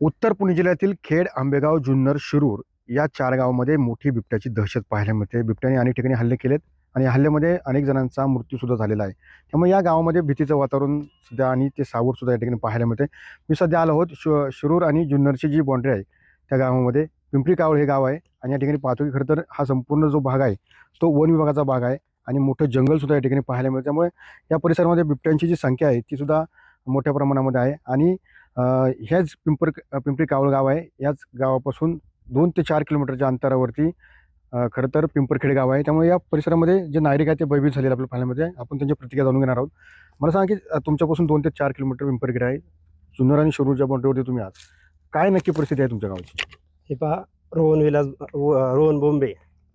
उत्तर पुणे जिल्ह्यातील खेड आंबेगाव जुन्नर शिरूर या चार गावामध्ये मोठी बिबट्याची दहशत पाहायला मिळते बिबट्याने अनेक ठिकाणी हल्ले केलेत आणि हल्ल्यामध्ये अनेक जणांचा मृत्यूसुद्धा झालेला आहे. त्यामुळे या गावामध्ये भीतीचं वातावरण सध्या आणि ते सावरसुद्धा या ठिकाणी पाहायला मिळते मी सध्या आलो आहोत श शिरूर आणि जुन्नरची जी बाँड्री आहे त्या गावामध्ये पिंपरी कावळ हे गाव आहे आणि या ठिकाणी पाहतो की खरं तर हा संपूर्ण जो भाग आहे तो वन विभागाचा भाग आहे आणि मोठं जंगलसुद्धा या ठिकाणी पाहायला मिळतं त्यामुळे या परिसरामध्ये बिबट्यांची जी संख्या आहे तीसुद्धा मोठ्या प्रमाणामध्ये आहे आणि ह्याच पिंपर पिंपरी कावळ गाव आहे. याच गावापासून दोन ते चार किलोमीटरच्या अंतरावरती खरं तर पिंपरखेड गाव आहे. त्यामुळे या परिसरामध्ये जे नागरिक आहेत ते भयभीत झालेले आपल्या पाण्यामध्ये आपण त्यांची प्रतिक्रिया जाणून घेणार आहोत. मला सांगा की तुमच्यापासून दोन ते चार किलोमीटर पिंपरखेड आहे. जुन्नर आणि शिरूरच्या बॉन्ड्रीवरती तुम्ही आहात. काय नक्की परिस्थिती आहे तुमच्या गावाची? हे पहा रोहन विलास रोहन बोंबे.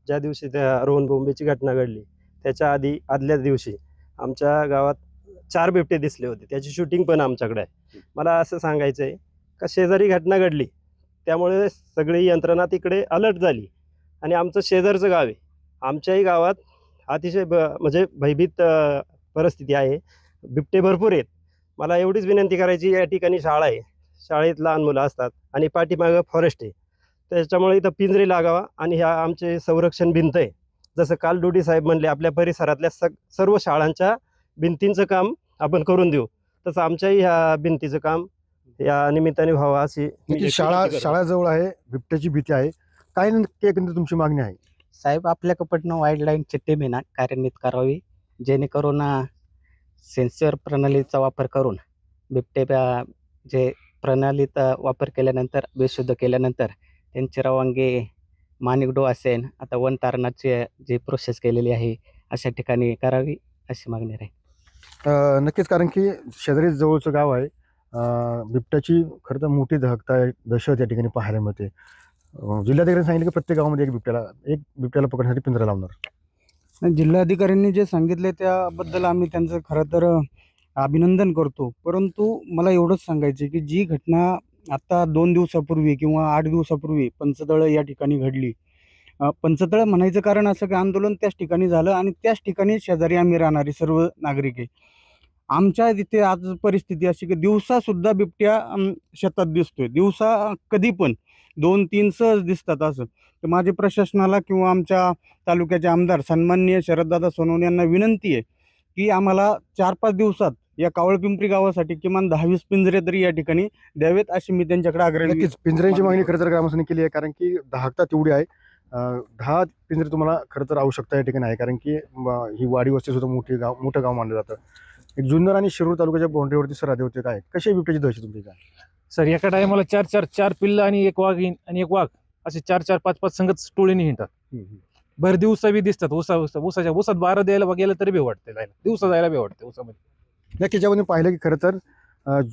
ज्या दिवशी त्या रोहन बोंबेची घटना घडली त्याच्या आधी आदल्याच दिवशी आमच्या गावात चार बिबटे दिसले होते. त्याची शूटिंग पण आमच्याकडे आहे. मला असं सांगायचं आहे का शेजारी घटना घडली त्यामुळे सगळी यंत्रणा तिकडे अलर्ट झाली. आणि आमचं शेजारचं गाव आहे. आमच्याही गावात अतिशय ब म्हणजे भयभीत परिस्थिती आहे. बिबटे भरपूर आहेत. मला एवढीच विनंती करायची या ठिकाणी शाळा आहे. शाळेत लहान मुलं असतात आणि पाठीमागं फॉरेस्ट आहे. त्याच्यामुळे इथं पिंजरे लागावा आणि ह्या आमचे संरक्षण भिंत आहे. जसं काल डोडी साहेब म्हणले आपल्या परिसरातल्या सग सर्व शाळांच्या भिंतींचं काम आपण करून देऊ. तसं आमच्याही ह्या भिंतीचं काम या निमित्ताने व्हावं अशी मी शाळा विनंती करतो. शाळाजवळ आहे बिबट्याची भीती आहे. काय नक्की एकंदरीत तुमची मागणी आहे? साहेब आपल्याकडनं वाईल्ड लाईनची टीम आहे ना कार्यान्वित करावी जेणेकरून सेन्सर प्रणालीचा वापर करून बिबटे अं, जे प्रणालीत अं, वापर केल्यानंतर बेशुद्ध केल्यानंतर त्यांची रवानगी माणिकडो असेल आता वन तारणाची जी प्रोसेस केलेली आहे अशा ठिकाणी करावी अशी मागणी राहील. नक्कीच कारण की शेजारी जवळचं गाव आहे. बिबट्याची खरं तर मोठी दहकता दहशत या ठिकाणी पाहायला मिळते. जिल्हाधिकाऱ्यांनी सांगितलं की प्रत्येक गावामध्ये एक बिबट्याला एक बिबट्याला पकडण्यासाठी पिंजरा लावणार. जिल्हाधिकाऱ्यांनी जे सांगितले त्याबद्दल आम्ही त्यांचं खरं तर अभिनंदन करतो. परंतु मला एवढंच सांगायचं की जी घटना आता दोन दिवसापूर्वी किंवा आठ दिवसापूर्वी पंचतळ या ठिकाणी घडली. पंचतळं पंचतळ म्हणायचं कारण असं की आंदोलन त्याच ठिकाणी झालं आणि त्याच ठिकाणी शेजारी आम्ही राहणारे सर्व नागरिक आहे. आमच्या तिथे आज परिस्थिती अशी की दिवसासुद्धा बिबट्या अम, शेतात दिसतोय. दिवसा कधी पण दोन तीन सहज दिसतात असं. तर माझे प्रशासनाला किंवा आमच्या तालुक्याचे आमदार सन्माननीय शरददादा सोनवणे यांना विनंती आहे की आम्हाला चार पाच दिवसात या कावळपिंपरी गावासाठी किमान दहावीस पिंजरे तरी या ठिकाणी द्यावेत अशी मी त्यांच्याकडे आग्रह नक्कीच. पिंजऱ्यांची मागणी खरं तर ग्रामस्थांनी केली आहे कारण की दहाकता तेवढी आहे. दहा पिंजरे तुम्हाला खरं तर आवश्यकता या ठिकाणी आहे कारण की ही वाडी वस्ती सुद्धा मोठी गाव मोठं गाव मानलं जातं. एक जुन्नर आणि शिरूर तालुक्याच्या बाउंड्रीवरती सर होते काय? कशी आहे बिबट्याची दहशत तुमची काय? सर एका टायमाला चार चार चार पिल्ल आणि एक वाघ आणि एक वाघ. असे चार चार पाच पाच संगत टोळीने हिंडतात. भर दिवसा बी दिसतात. उसा उसा उसाच्या उसात बारा द्यायला गेलं तरी बी वाटते जायला. दिवसा जायला बी वाटते उसामध्ये. नक्की ज्यामध्ये पाहिलं की खरं तर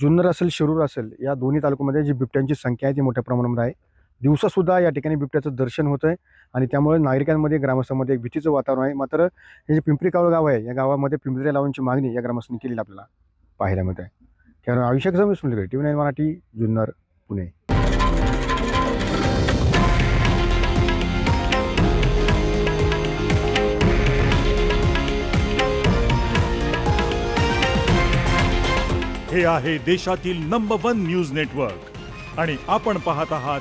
जुन्नर असेल शिरूर असेल या दोन्ही तालुक्यामध्ये जी बिबट्यांची संख्या आहे ती मोठ्या प्रमाणामध्ये आहे. दिवसासुद्धा या ठिकाणी बिबट्याचं दर्शन होतं आहे आणि त्यामुळे नागरिकांमध्ये ग्रामस्थांमध्ये एक भीतीचं वातावरण आहे. मात्र हे जे पिंपरी कावळ गाव आहे या गावामध्ये पिंपरी लावण्याची मागणी या ग्रामस्थांनी केलेली आपल्याला पाहायला मिळत आहे कारण अभिषेक जमेश म्हणले T V nine Marathi Junnar Pune. हे आहे देशातील नंबर वन न्यूज नेटवर्क आणि आपण पाहत आहात